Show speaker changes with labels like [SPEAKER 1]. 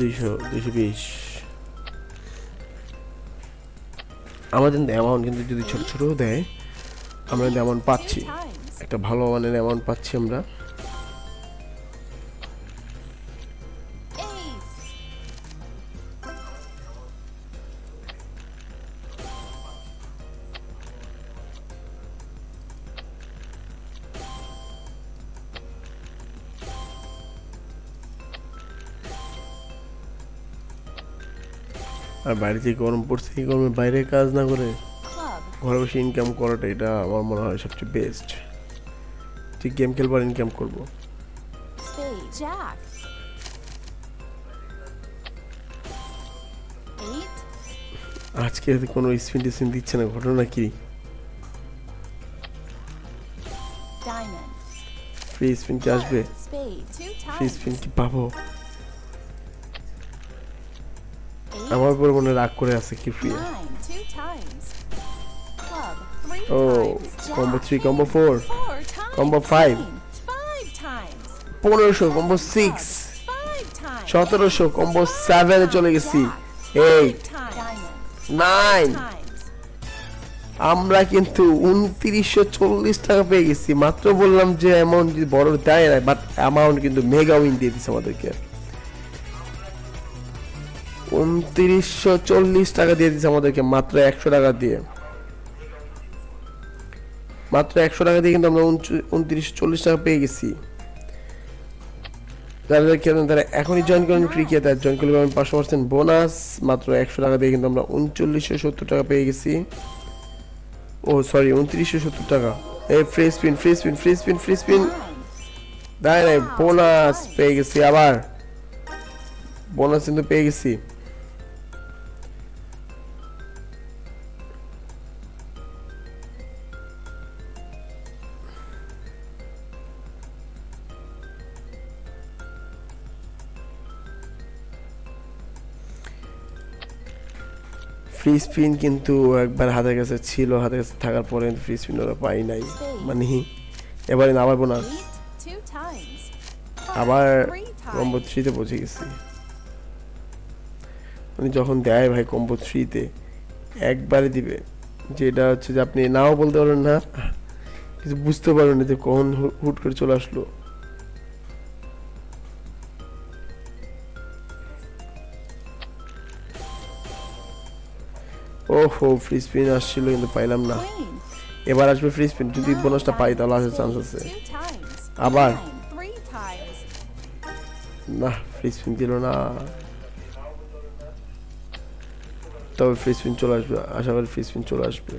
[SPEAKER 1] দুইশো দুইশো বিশ। আমাদের অ্যামাউন্ট কিন্তু যদি ছোট ছোট দেয় আমরা কিন্তু অ্যামাউন্ট পাচ্ছি। একটা ভালো মানের অ্যামাউন্ট পাচ্ছি আমরা। আর বাইরে যে গরম পড়ছে এই গরমে বাইরে কাজ না করে ঘরে বসে ইনকাম করাটা এটা আমার মনে হয় সবচেয়ে বেস্ট ঠিক গেম খেলবার ইনকাম করব. আজকে কোনো স্পিন টিস্পিন দিচ্ছে না ঘটনা কি? ফ্রি স্পিন কি আসবে? ফ্রি স্পিন কি পাবো? আমার উপর মনে রাগ করে আছে কি.
[SPEAKER 2] Three
[SPEAKER 1] ও combo. Three combo four.
[SPEAKER 2] Queen. Five.
[SPEAKER 1] পনেরোশো কম্বো সিক্স সতেরোশো কম্বো সেভেনে চলে গেছি। এইট. নাইন আমরা কিন্তু উনত্রিশশো চল্লিশ টাকা পেয়ে গেছি। মাত্র বললাম যে অ্যামাউন্ট যদি বড় দেয় না বাট অ্যামাউন্ট কিন্তু মেগা উইন দিয়ে দিচ্ছে আমাদেরকে। উনত্রিশশো চল্লিশ টাকা দিয়ে দিচ্ছে আমাদেরকে, মাত্র একশো টাকা দিয়ে। মাত্র একশো টাকা দিয়ে কিন্তু আমরা উনত্রিশশো চল্লিশ টাকা পেয়ে গেছি। যারা খেলেন তারা এখনই জয়েন করেন ক্রিকেট। আর জয়েন করলে পাঁচশো পার্সেন্ট বোনাস মাত্র একশো টাকা দিয়ে কিন্তু আমরা উনচল্লিশশো সত্তর টাকা পেয়ে গেছি। ও সরি উনত্রিশশো সত্তর টাকা। এই free spin free spin free spin free spin নাই বোনাস পেয়ে গেছি আবার। বোনাস কিন্তু পেয়ে গেছি। ফ্রি স্পিন কিন্তু একবার হাতের কাছে ছিল, হাতের কাছে থাকার পরে ফ্রি স্পিন ওরা পাই নাই। মানে এবারে আবার বোনাস. আবার কম্বো থ্রিতে পৌঁছে গেছি। মানে যখন দেয় ভাই কম্বো থ্রিতে একবারে দিবে। যেটা হচ্ছে যে আপনি নাও বলতে পারবেন না কিছু বুঝতে পারবেন না যে কখন হুট করে চলে আসলো। ওহো ফ্রি স্পিন আসছিল কিন্তু পাইলাম না এবার আসবে ফ্রি স্পিন যদি বোনাসটা পাই তাহলে আসার চান্স. আছে আবার। না ফ্রি স্পিন দিল না তবে ফ্রি স্পিন চলে আসবে আশা করি ফ্রি স্পিন চলে আসবে.